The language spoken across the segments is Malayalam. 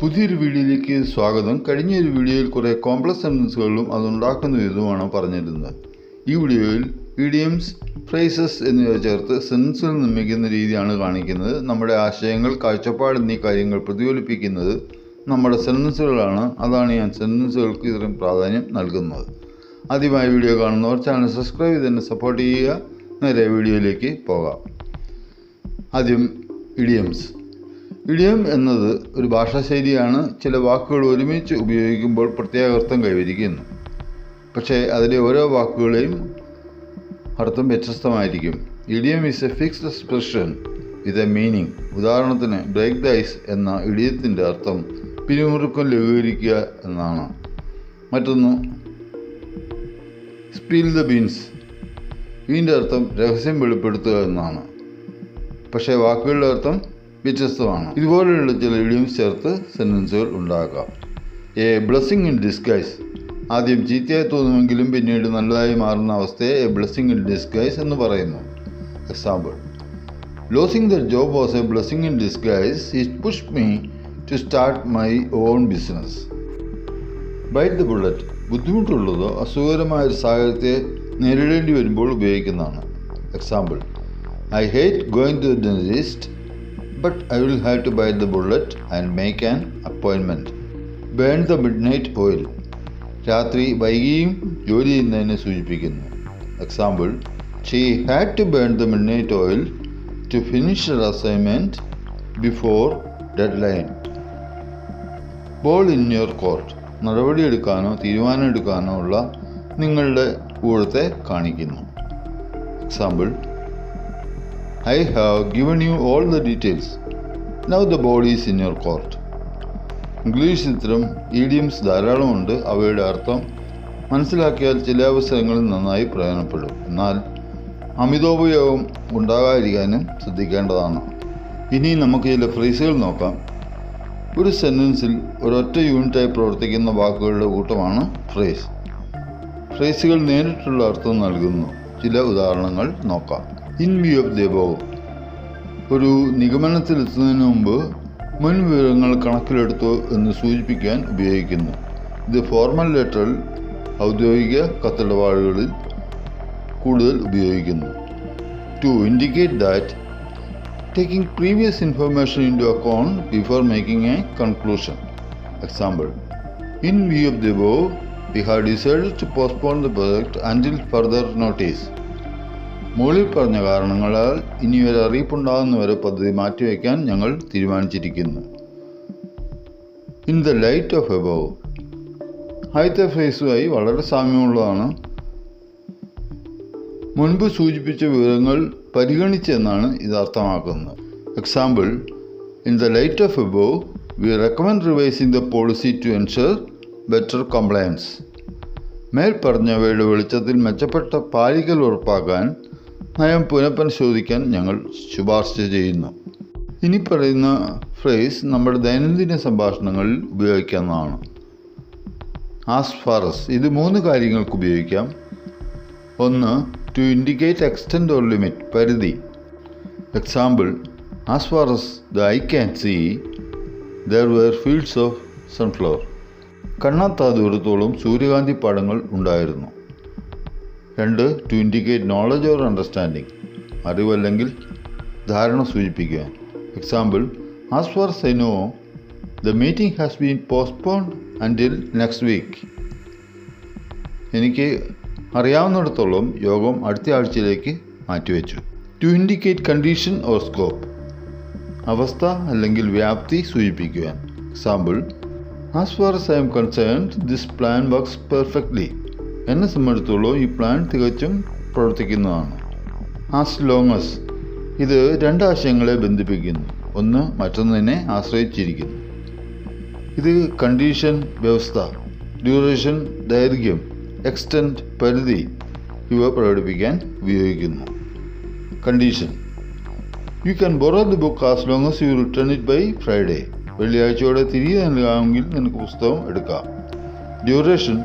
പുതിയൊരു വീഡിയോയിലേക്ക് സ്വാഗതം. കഴിഞ്ഞ ഒരു വീഡിയോയിൽ കുറേ കോംപ്ലക്സ് സെന്റൻസുകളും അതുണ്ടാക്കുന്ന വിധമാണ് പറഞ്ഞിരുന്നത്. ഈ വീഡിയോയിൽ ഇഡിയംസ് ഫ്രേസസ് എന്നിവ ചേർത്ത് സെന്റൻസുകൾ നിർമ്മിക്കുന്ന രീതിയാണ് കാണിക്കുന്നത്. നമ്മുടെ ആശയങ്ങൾ കാഴ്ചപ്പാട് എന്നീ കാര്യങ്ങൾ പ്രതിഫലിപ്പിക്കുന്നത് നമ്മുടെ സെന്റൻസുകളാണ് അതാണ് ഞാൻ സെന്റൻസുകൾക്ക് ഇത്രയും പ്രാധാന്യം നൽകുന്നത്. ആദ്യമായി വീഡിയോ കാണുന്നവർ ചാനൽ സബ്സ്ക്രൈബ് ചെയ്ത് തന്നെ സപ്പോർട്ട് ചെയ്യുക. നേരെ വീഡിയോയിലേക്ക് പോകാം. ആദ്യം ഇഡിയംസ് ഇഡിയം എന്നത് ഒരു ഭാഷാശൈലിയാണ് ചില വാക്കുകൾ ഒരുമിച്ച് ഉപയോഗിക്കുമ്പോൾ പ്രത്യേക അർത്ഥം കൈവരിക്കുന്നു. പക്ഷേ അതിലെ ഓരോ വാക്കുകളെയും അർത്ഥം വ്യത്യസ്തമായിരിക്കും. Idiom is a fixed expression with a meaning ഉദാഹരണത്തിന് ബ്രേക്ക് ദ ഐസ് എന്ന ഇഡിയത്തിന്റെ അർത്ഥം പിരിമുറുക്കം ലഘൂകരിക്കുക എന്നാണ്. മറ്റൊന്ന് സ്പീൽ ദ ബീൻസ് ഇതിന്റെ അർത്ഥം രഹസ്യം വെളിപ്പെടുത്തുക എന്നാണ്. പക്ഷേ വാക്കുകളുടെ അർത്ഥം വ്യത്യസ്തമാണ്. ഇതുപോലെയുള്ള ചില ഇടിയും ചേർത്ത് സെന്റൻസുകൾ ഉണ്ടാക്കാം എ ബ്ലെസ്സിങ് ഇൻ ഡിസ്ഗൈസ് ആദ്യം ചീത്തയായി തോന്നുമെങ്കിലും പിന്നീട് നല്ലതായി മാറുന്ന അവസ്ഥയെ എ ബ്ലെസ്സിങ് ഇൻ ഡിസ്ഗൈസ് എന്ന് പറയുന്നു. Example losing the job was a blessing in disguise it push me to start my own business bite the bullet ബുദ്ധിമുട്ടുള്ളതോ അസുഖകരമായ ഒരു സാഹചര്യത്തെ നേരിടേണ്ടി വരുമ്പോൾ ഉപയോഗിക്കുന്നതാണ്. Example I hate going to the dentist but I will have to bite the bullet and make an അപ്പോയിൻമെന്റ് burn the midnight oil രാത്രി വൈകിയും ജോലി ചെയ്യുന്നതിനെ സൂചിപ്പിക്കുന്നു. Example she had to burn the midnight oil to finish the assignment before deadline ball in your court നടപടിയെടുക്കാനോ തീരുമാനമെടുക്കാനോ ഉള്ള നിങ്ങളുടെ ഊഴത്തെ കാണിക്കുന്നു. Example I have given you all the details now the ball is in your court English ഇത്തരം ഇഡിയംസ് ധാരാളമുണ്ട് അവയുടെ അർത്ഥം മനസ്സിലാക്കിയാൽ ചില അവസരങ്ങളിൽ നന്നായി പ്രയോജനപ്പെടും. എന്നാൽ അമിതോപയോഗം ഉണ്ടാകാതിരിക്കാനും ശ്രദ്ധിക്കേണ്ടതാണ്. ഇനി നമുക്ക് ചില ഫ്രീസുകൾ നോക്കാം. ഒരു സെന്റൻസിൽ ഒരൊറ്റ യൂണിറ്റായി പ്രവർത്തിക്കുന്ന വാക്കുകളുടെ കൂട്ടമാണ് ഫ്രേസ് ഫ്രേസുകൾ നേരിട്ടുള്ള അർത്ഥം നൽകുന്നു. ചില ഉദാഹരണങ്ങൾ നോക്കാം. In view of the above ഒരു നിഗമനത്തിലെത്തുന്നതിന് മുമ്പ് മുൻ വിവരങ്ങൾ കണക്കിലെടുത്തോ എന്ന് സൂചിപ്പിക്കാൻ ഉപയോഗിക്കുന്നു ഇത് ഫോർമൽ ലെറ്ററിൽ ഔദ്യോഗിക കത്തിടപാടുകളിൽ കൂടുതൽ ഉപയോഗിക്കുന്നു to indicate that taking previous information into account before making a conclusion. Example In view of the above, we have decided to postpone the project until further notice. മുകളിൽ പറഞ്ഞ കാരണങ്ങളാൽ ഇനി ഒരു അറിയിപ്പുണ്ടാകുന്നവരെ പദ്ധതി മാറ്റിവെക്കാൻ ഞങ്ങൾ തീരുമാനിച്ചിരിക്കുന്നു. In the light of above ആദ്യത്തെ ഫേസുമായി വളരെ സാമ്യമുള്ളതാണ്. മുൻപ് സൂചിപ്പിച്ച വിവരങ്ങൾ പരിഗണിച്ചെന്നാണ് ഇത് അർത്ഥമാക്കുന്നത് example in the light of above we recommend revising the policy to ensure better compliance മേൽ പറഞ്ഞവയുടെ വെളിച്ചത്തിൽ മെച്ചപ്പെട്ട പാലിക്കൽ ഉറപ്പാക്കാൻ നയം പുനഃപരിശോധിക്കാൻ ഞങ്ങൾ ശുപാർശ ചെയ്യുന്നു. ഇനി പറയുന്ന ഫ്രേസ് നമ്മുടെ ദൈനംദിന സംഭാഷണങ്ങളിൽ ഉപയോഗിക്കാവുന്നതാണ്. ആസ് ഫാറസ് ഇത് മൂന്ന് കാര്യങ്ങൾക്ക് ഉപയോഗിക്കാം. ഒന്ന് to indicate extend or limit പരിധി. Example as far as the I can see there were fields of sunflower കണ്ണാത്താ ദൂരത്തോളം സൂര്യകാന്തി പാടങ്ങൾ ഉണ്ടായിരുന്നു. രണ്ട് to indicate knowledge or understanding അറിവല്ലെങ്കിൽ ധാരണ സൂചിപ്പിക്കുക. Example as far as I know the meeting has been postponed until next week എനിക്ക് അറിയാവുന്നിടത്തോളം യോഗം അടുത്ത ആഴ്ചയിലേക്ക് മാറ്റിവെച്ചു. To indicate condition or scope അവസ്ഥ അല്ലെങ്കിൽ വ്യാപ്തി സൂചിപ്പിക്കുക. Example as far as I am concerned this plan works perfectly എന്നെ സംബന്ധിച്ചിടത്തോളം ഈ പ്ലാൻ തികച്ചും പ്രവർത്തിക്കുന്നതാണ്. ആസ് ലോങ്സ് ഇത് രണ്ടാശയങ്ങളെ ബന്ധിപ്പിക്കുന്നു. ഒന്ന് മറ്റൊന്നിനെ ആശ്രയിച്ചിരിക്കുന്നു. ഇത് കണ്ടീഷൻ വ്യവസ്ഥ ഡ്യൂറേഷൻ ദൈർഘ്യം എക്സ്റ്റന്റ് പരിധി ഇവ പ്രകടിപ്പിക്കാൻ ഉപയോഗിക്കുന്നു. Condition you can borrow the book as long as you return it by Friday വെള്ളിയാഴ്ചയോടെ തിരികെ നൽകാമെങ്കിൽ നിനക്ക് പുസ്തകം എടുക്കാം. Duration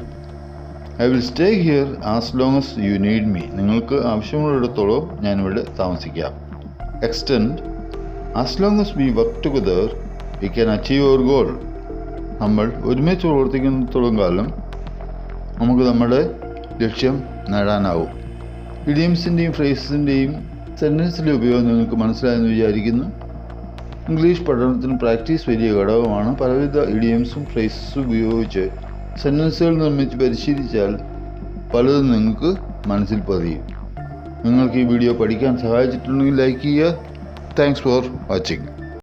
I will stay here as long as you need me നിങ്ങൾക്ക് ആവശ്യമുള്ളിടത്തോളം ഞാനിവിടെ താമസിക്കാം. Extend as long as we work together we can achieve our goal നമ്മൾ ഒരുമിച്ച് പ്രവർത്തിക്കുന്നിടത്തോളം കാലം നമുക്ക് നമ്മുടെ ലക്ഷ്യം നേടാനാവും. ഇഡിയംസിന്റെയും ഫ്രേസസിന്റെയും സെന്റൻസിന്റെ ഉപയോഗം നിങ്ങൾക്ക് മനസ്സിലായെന്ന് വിചാരിക്കുന്നു. ഇംഗ്ലീഷ് പഠനത്തിന് പ്രാക്ടീസ് വലിയ ഘടകമാണ്. പലവിധ ഇഡിയംസും ഫ്രേസസും ഉപയോഗിച്ച് സെന്റൻസുകൾ നിർമ്മിച്ച് പരിശീലിച്ചാൽ പലതും നിങ്ങൾക്ക് മനസ്സിൽ പതിയും. നിങ്ങൾക്ക് ഈ വീഡിയോ പഠിക്കാൻ സഹായിച്ചിട്ടുണ്ടെങ്കിൽ ലൈക്ക് ചെയ്യുക. Thanks for watching